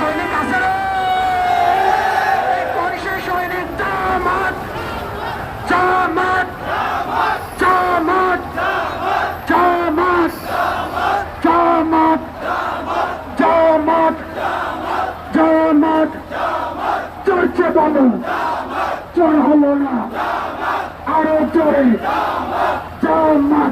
সৈনিক আছে পরিশের সৈনিক, জামাত জামাত জামাত জামাত জামাত জামাত জামাত, চলছে বলো। চোর হলো না। আরও চোরে জামাত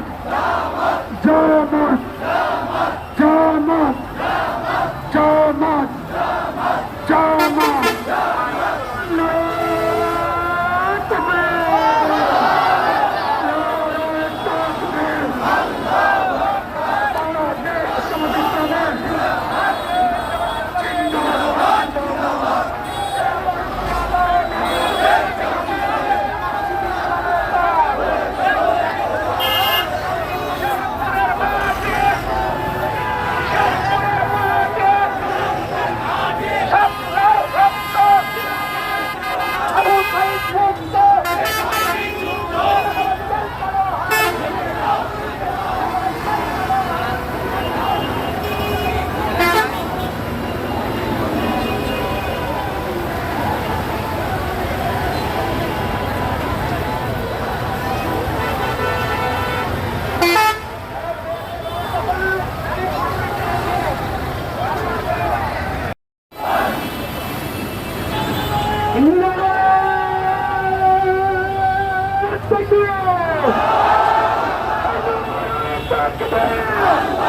Thank you.